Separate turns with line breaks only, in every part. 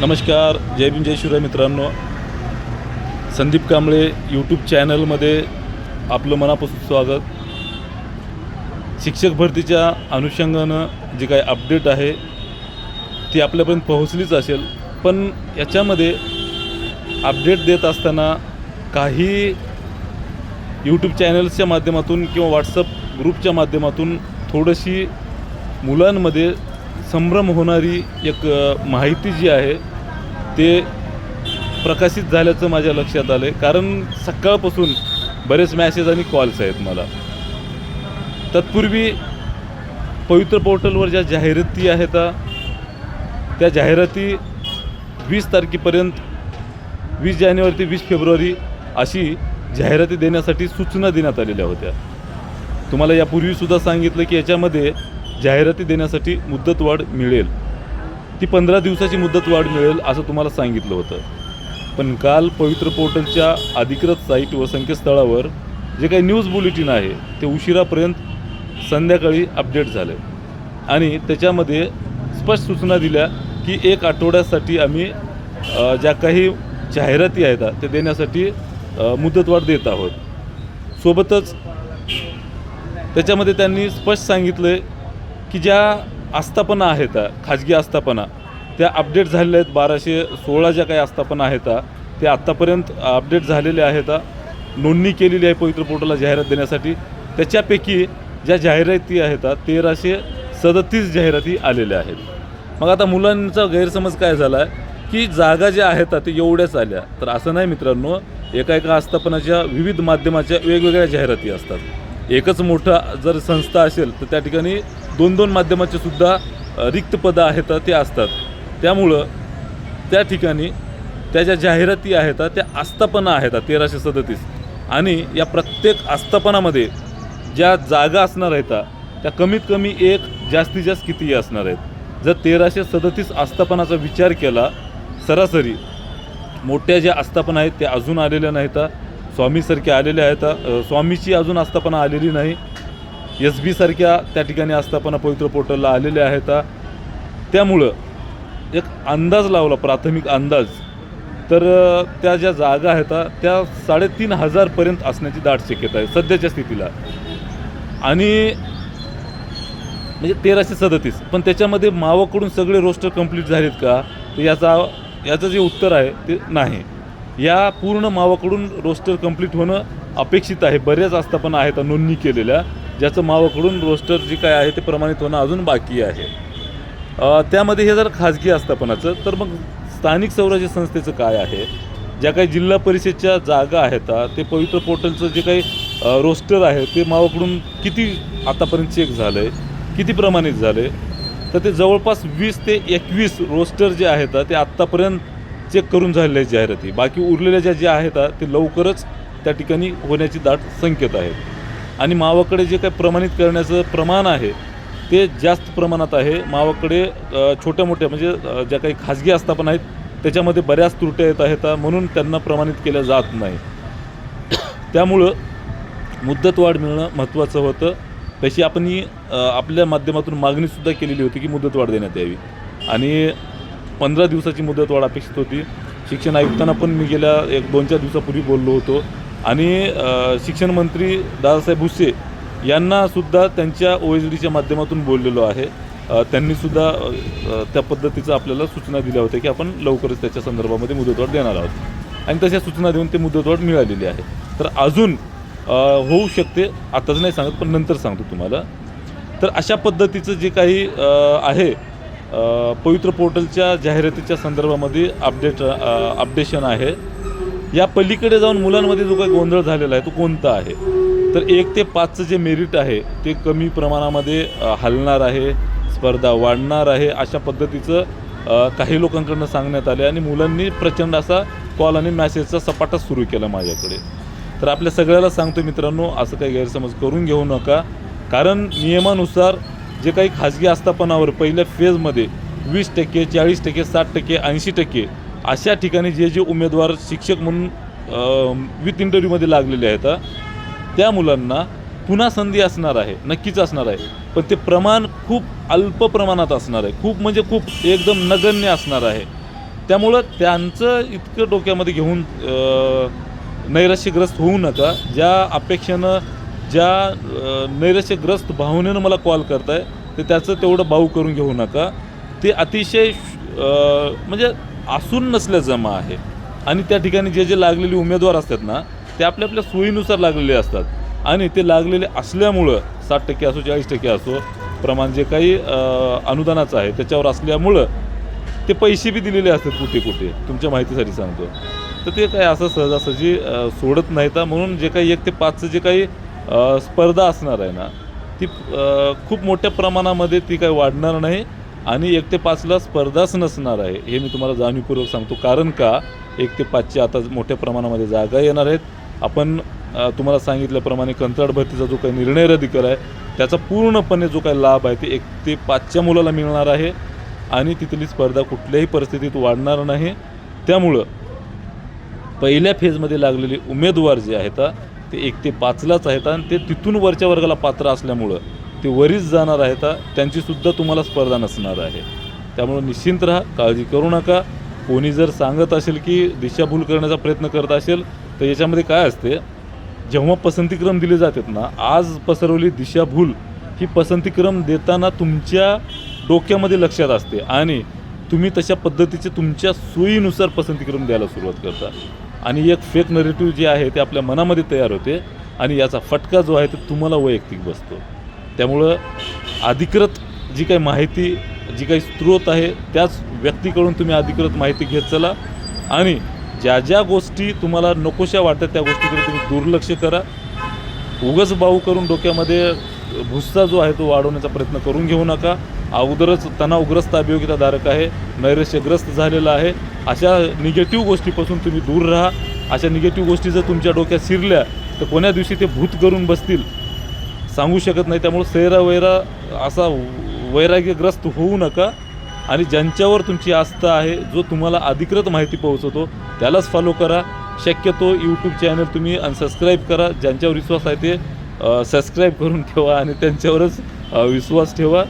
नमस्कार जय भीम जय शिवराय मित्रांनो. संदीप कांबळे यूट्यूब चॅनलमध्ये आपलं मनापासून स्वागत. शिक्षक भरतीच्या अनुषंगानं जी काही अपडेट आहे ती आपल्यापर्यंत पोहोचलीच असेल. पण याच्यामध्ये अपडेट देत असताना काही यूट्यूब चॅनल्सच्या माध्यमातून किंवा व्हॉट्सअप ग्रुपच्या माध्यमातून थोडीशी मुलांमध्ये संभ्रम होणारी एक माहिती जी आहे ते प्रकाशित झाल्याचं माझ्या लक्षात आलं आहे कारण सकाळपासून बरेच मॅसेज आणि कॉल्स आहेत मला. तत्पूर्वी पवित्र पोर्टलवर ज्या जाहिराती आहेत त्या जाहिराती वीस तारखेपर्यंत वीस जानेवारी ते वीस फेब्रुवारी अशी जाहिराती देण्यासाठी सूचना देण्यात आलेल्या होत्या. तुम्हाला यापूर्वीसुद्धा सांगितलं की याच्यामध्ये जाहिराती देण्यासाठी मुदतवाढ मिळेल. ती पंधरा दिवसाची मुदतवाढ मिळेल असं तुम्हाला सांगितलं होतं. पण काल पवित्र पोर्टलच्या अधिकृत साईट व संकेतस्थळावर जे काही न्यूज बुलेटिन आहे ते उशिरापर्यंत संध्याकाळी अपडेट झालं. आणि त्याच्यामध्ये स्पष्ट सूचना दिल्या की एक आठवड्यासाठी आम्ही ज्या काही जाहिराती आहेत ते देण्यासाठी मुदतवाढ देत आहोत. सोबतच त्याच्यामध्ये त्यांनी स्पष्ट सांगितलं आहे की ज्या आस्थापना आहेत खाजगी आस्थापना त्या अपडेट झालेल्या आहेत बाराशे सोळा ज्या काही आस्थापना आहेत ते आत्तापर्यंत अपडेट झालेल्या आहेत नोंदणी केलेली आहे पवित्र पोर्टलला जाहिरात देण्यासाठी. त्याच्यापैकी ज्या जाहिराती आहेत तेराशे सदतीस जाहिराती आलेल्या आहेत. मग आता मुलांचा गैरसमज काय झाला आहे की जागा ज्या आहेत ते एवढ्याच आल्या. तर असं नाही मित्रांनो एका एका आस्थापनाच्या विविध माध्यमाच्या वेगवेगळ्या जाहिराती असतात. एकच मोठा जर संस्था असेल तर त्या ठिकाणी दोन दोन माध्यमाचे सुद्धा रिक्त पदं आहेत ते असतात. त्यामुळं त्या ठिकाणी त्या ज्या जाहिराती आहेत त्या आस्थापना आहेत तेराशे सदतीस. आणि या प्रत्येक आस्थापनामध्ये ज्या जागा असणार आहेत त्या कमीत कमी एक जास्तीत जास्त किती असणार आहेत. जर तेराशे सदतीस आस्थापनाचा विचार केला सरासरी मोठ्या ज्या आस्थापना आहेत त्या अजून आलेल्या नाहीत. स्वामीसारख्या आलेल्या आहेत. स्वामीची अजून आस्थापना आलेली नाही. एस बीसारख्या त्या ठिकाणी आस्थापना पवित्र पोर्टलला आलेल्या आहेत. त्यामुळं एक अंदाज लावला प्राथमिक अंदाज. तर त्या ज्या जागा आहेत त्या साडेतीन हजारपर्यंत असण्याची दाट शक्यता आहे सध्याच्या स्थितीला. आणि म्हणजे तेराशे सदतीस. पण त्याच्यामध्ये मावाकडून सगळे रोस्टर कंप्लीट झालेत का? तर याचा याचं जे उत्तर आहे ते नाही. या पूर्ण मावाकडून रोस्टर कंप्लीट होणं अपेक्षित आहे. बऱ्याच आस्थापना आहेत नोंदणी केलेल्या. ज्याचं मावाकडून रोस्टर जे काय आहे ते प्रमाणित होणं अजून बाकी आहे. त्यामध्ये हे जर खाजगी आस्थापनाचं तर मग स्थानिक स्वराज्य संस्थेचं काय आहे? ज्या काही जिल्हा परिषदच्या जागा आहेत ते पवित्र पोर्टलचं जे काही रोस्टर आहे ते मावाकडून किती आतापर्यंत चेक झालं आहे किती प्रमाणित झालं आहे तर ते जवळपास वीस ते एकवीस रोस्टर जे आहेत ते आत्तापर्यंत चेक करून झालेल्या जाहिराती बाकी उरलेल्या ज्या ज्या आहेत ते लवकरच त्या ठिकाणी होण्याची दाट संकेत आहेत. आणि मावाकडे जे काही प्रमाणित करण्याचं प्रमाण आहे ते जास्त प्रमाणात आहे. मावाकडे छोट्या मोठ्या म्हणजे ज्या काही खाजगी आस्थापना आहेत त्याच्यामध्ये बऱ्याच त्रुट्या येत आहेत म्हणून त्यांना प्रमाणित केल्या जात नाही. त्यामुळं मुदतवाढ मिळणं महत्त्वाचं होतं. तशी आपण ही, आपल्या माध्यमातून मागणीसुद्धा केलेली होती की मुदतवाढ देण्यात यावी. आणि पंधरा दिवसाची मुदतवाढ अपेक्षित होती. शिक्षण आयुक्तांना पण मी गेल्या एक दोन चार दिवसापूर्वी बोललो होतो. आणि शिक्षण मंत्री दादासाहेब भुसे यांना सुद्धा त्यांच्या ओ एच डीच्या माध्यमातून बोललेलो आहे. त्यांनीसुद्धा त्या पद्धतीचं आपल्याला सूचना दिल्या होत्या की आपण लवकरच त्याच्या संदर्भामध्ये मुदतवाढ देणार आहोत. आणि तशा सूचना देऊन ते मुदतवाढ मिळालेली आहे. तर अजून होऊ शकते आताच नाही सांगत पण नंतर सांगतो तुम्हाला. तर अशा पद्धतीचं जे काही आहे पवित्र पोर्टलच्या जाहिरातीच्या संदर्भामध्ये अपडेट अपडेशन आहे. या पलीकडे जाऊन मुलांमध्ये जो काही गोंधळ झालेला आहे तो कोणता आहे? तर एक ते पाचचं जे मेरिट आहे ते कमी प्रमाणामध्ये हलणार आहे स्पर्धा वाढणार आहे अशा पद्धतीचं काही लोकांकडनं सांगण्यात आले आणि मुलांनी प्रचंड असा कॉल आणि मॅसेजचा सपाटा सुरू केला माझ्याकडे. तर आपल्या सगळ्याला सांगतो मित्रांनो असं काही गैरसमज करून घेऊ नका. कारण नियमानुसार जे काही खाजगी आस्थापनावर पहिल्या फेजमध्ये वीस टक्के चाळीस टक्के साठ टक्के ऐंशी टक्के अशा ठिकाणी जे जे उमेदवार शिक्षक म्हणून विथ इंटरव्ह्यूमध्ये लागलेले आहेत त्या मुलांना पुन्हा संधी असणार आहे नक्कीच असणार आहे. पण ते प्रमाण खूप अल्प प्रमाणात असणार आहे. खूप म्हणजे खूप एकदम नगण्य असणार आहे. त्यामुळं त्यांचं इतकं डोक्यामध्ये घेऊन नैराश्यग्रस्त होऊ नका. ज्या अपेक्षेनं ज्या नैराश्यग्रस्त भावनेनं मला कॉल करताय ते त्याचं तेवढं भाऊ करून घेऊ नका. ते अतिशय म्हणजे असून नसल्या जमा आहे. आणि त्या ठिकाणी जे जे लागलेले उमेदवार असतात ना ते आपल्या आपल्या सोयीनुसार लागलेले असतात. आणि ते लागलेले असल्यामुळं साठ टक्के असो चाळीस टक्के असो प्रमाण जे काही अनुदानाचं आहे त्याच्यावर असल्यामुळं ते पैसे बी दिलेले असतात कुठे कुठे. तुमच्या माहितीसाठी सांगतो. तर ते काय असं सहजासहजी सोडत नाहीत. म्हणून जे काही एक ते पाचचं जे काही स्पर्धा असणार आहे ना. ती खूप मोठ्या प्रमाणामध्ये ती काही वाढणार नाही आणि एक ते पाचला स्पर्धाच नसणार आहे हे मी तुम्हाला जाणीवपूर्वक सांगतो. कारण का? एक ते पाचच्या आता मोठ्या प्रमाणामध्ये जागा येणार आहेत. आपण तुम्हाला सांगितल्याप्रमाणे कंत्राट भरतीचा जो काही निर्णय रद्द केला आहे त्याचा पूर्णपणे जो काही लाभ आहे ते एक ते पाचच्या मुलाला मिळणार आहे आणि तिथली स्पर्धा कुठल्याही परिस्थितीत वाढणार नाही. त्यामुळं पहिल्या फेजमध्ये लागलेले उमेदवार जे आहेत ते एक ते पाचलाच आहेत आणि ते तिथून वरच्या वर्गाला पात्र असल्यामुळं ते वरीच जाणार आहेत. त्यांचीसुद्धा तुम्हाला स्पर्धा नसणार आहे. त्यामुळं निश्चिंत राहा काळजी करू नका. कोणी जर सांगत असेल की दिशाभूल करण्याचा प्रयत्न करत असेल तर याच्यामध्ये काय असते? जेव्हा पसंतीक्रम दिले जातात ना आज पसरवली दिशाभूल ही पसंतीक्रम देताना तुमच्या डोक्यामध्ये लक्षात असते आणि तुम्ही तशा पद्धतीचे तुमच्या सोयीनुसार पसंतीक्रम द्यायला सुरुवात करता. आणि एक फेक नरेटिव्ह जे आहे ते आपल्या मनामध्ये तयार होते आणि याचा फटका जो आहे तो तुम्हाला वैयक्तिक बसतो. त्यामुळं अधिकृत जी काही माहिती जी काही स्रोत आहे त्याच व्यक्तीकडून तुम्ही अधिकृत माहिती घेत चला आणि ज्या ज्या गोष्टी तुम्हाला नकोशा वाटतात त्या गोष्टीकडे तुम्ही दुर्लक्ष करा. उगच बाऊ करून डोक्यामध्ये भुस्सा जो आहे तो वाढवण्याचा प्रयत्न करून घेऊ नका. अगोदरच तणावग्रस्त अभियोगिताधारक आहे नैराश्यग्रस्त झालेला आहे. अशा निगेटिव्ह गोष्टीपासून तुम्ही दूर राहा. अशा निगेटिव्ह गोष्टी जर तुमच्या डोक्यात शिरल्या तर कोण्या दिवशी ते भूत करून बसतील? सांगू शकत नाही. त्यामुळे सैरा वैरा असा वैराग्यग्रस्त होऊ नका. आणि ज्यांच्यावर तुमची आस्था आहे जो तुम्हाला अधिकृत माहिती पोहोचवतो त्यालाच फॉलो करा. शक्यतो यूट्यूब चॅनल तुम्ही अनसबस्क्राईब करा. ज्यांच्यावर विश्वास आहे ते सबस्क्राईब करून ठेवा आणि त्यांच्यावरच विश्वास ठेवा.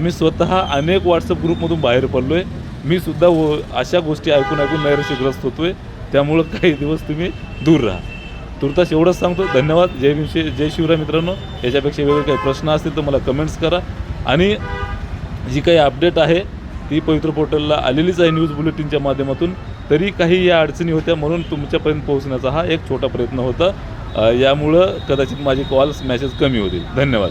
मी स्वतः अनेक व्हॉट्सअप ग्रुपमधून बाहेर पडलो आहे मी सुद्धा व अशा गोष्टी ऐकून ऐकून नैराश्यग्रस्त होतो आहे त्यामुळं काही दिवस तुम्ही दूर राहा. तुर्तास एवढंच सांगतो धन्यवाद. जय भीम शि- जय शिवराय मित्रांनो. याच्यापेक्षा वेगळे काही प्रश्न असतील तर मला कमेंट्स करा. आणि जी काही अपडेट आहे ती पवित्र पोर्टलला आलेलीच आहे न्यूज बुलेटिनच्या माध्यमातून. तरी काही या अडचणी होत्या म्हणून तुमच्यापर्यंत पोहोचण्याचा हा एक छोटा प्रयत्न होता. यामुळं कदाचित माझे कॉल्स मॅसेज कमी होतील. धन्यवाद.